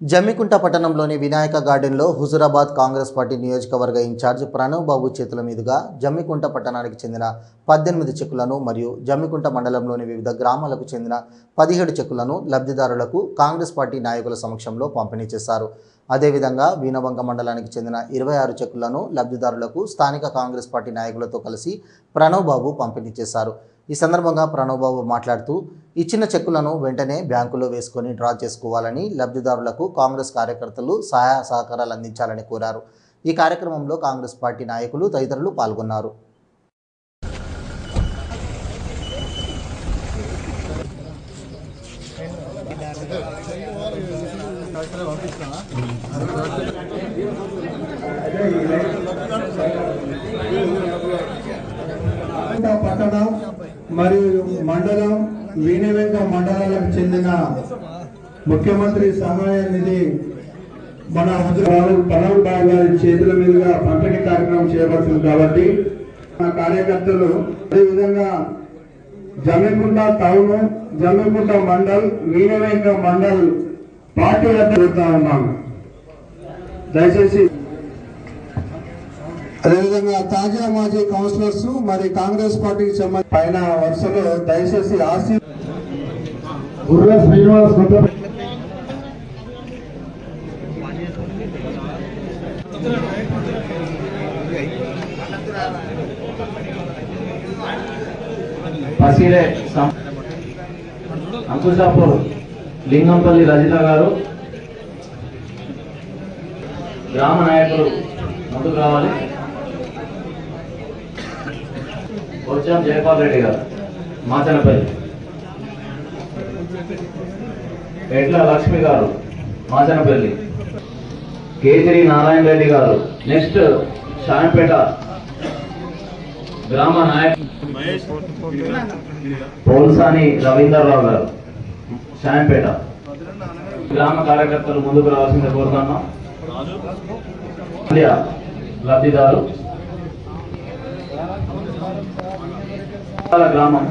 జమ్మికుంట పట్టణంలోని వినాయక గార్డెన్లో హుజురాబాద్ కాంగ్రెస్ పార్టీ నియోజకవర్గ ఇన్ఛార్జ్ ప్రణవ్ బాబు చేతుల మీదుగా జమ్మికుంట పట్టణానికి చెందిన పద్దెనిమిది చెక్కులను మరియు జమ్మికుంట మండలంలోని వివిధ గ్రామాలకు చెందిన పదిహేడు చెక్కులను లబ్ధిదారులకు కాంగ్రెస్ పార్టీ నాయకుల సమక్షంలో పంపిణీ చేశారు. అదేవిధంగా వీణవంక మండలానికి చెందిన ఇరవై ఆరు చెక్కులను లబ్ధిదారులకు స్థానిక కాంగ్రెస్ పార్టీ నాయకులతో కలిసి ప్రణవ్ బాబు పంపిణీ చేశారు. ఈ సందర్భంగా ప్రణవ్బాబు మాట్లాడుతూ ఇచ్చిన చెక్కులను వెంటనే బ్యాంకులో వేసుకొని డ్రా చేసుకోవాలని లబ్ధిదారులకు కాంగ్రెస్ కార్యకర్తలు సహాయ సహకారాలు అందించాలని కోరారు. ఈ కార్యక్రమంలో కాంగ్రెస్ పార్టీ నాయకులు తదితరులు పాల్గొన్నారు. పట్టణం మరియు మండలం వీణవెంక మండలాలకు చెందిన ముఖ్యమంత్రి సహాయ నిధి మన హుజరాబాద్ పనవ్ బాబు గారి చేతుల మీదుగా పంపిణీ కార్యక్రమం చేయబడుతుంది కాబట్టి మా కార్యకర్తలు అదేవిధంగా జమ్మికుంట టౌన్ జమ్మికుంట మండల్ వీణవేంక మండల్ పార్టీ వద్ద ఉన్నాము. దయచేసి అదేవిధంగా తాజా మాజీ కౌన్సిలర్స్ మరి కాంగ్రెస్ పార్టీకి సంబంధించి పైన వరుసలో దయచేసి ఆశీ శ్రీనివాస్ పసిరే అంకుశాపూర్ లింగంపల్లి రజిత గారు గ్రామ నాయకులు ముందుకు రావాలి. వచ్చాం జయపాల్ రెడ్డి గారు మాచనపల్లి. ఎడ్ల లక్ష్మి గారు మాచనపల్లి. కేసరి నారాయణ రెడ్డి గారు నెక్స్ట్ షాయంపేట గ్రామ నాయకులు పోల్సాని రవీందర్రావు గారు షాయంపేట గ్రామ కార్యకర్తలు ముందుకు రావాల్సింది కోరుతున్నాం. లబ్ధిదారు. గ్రామం.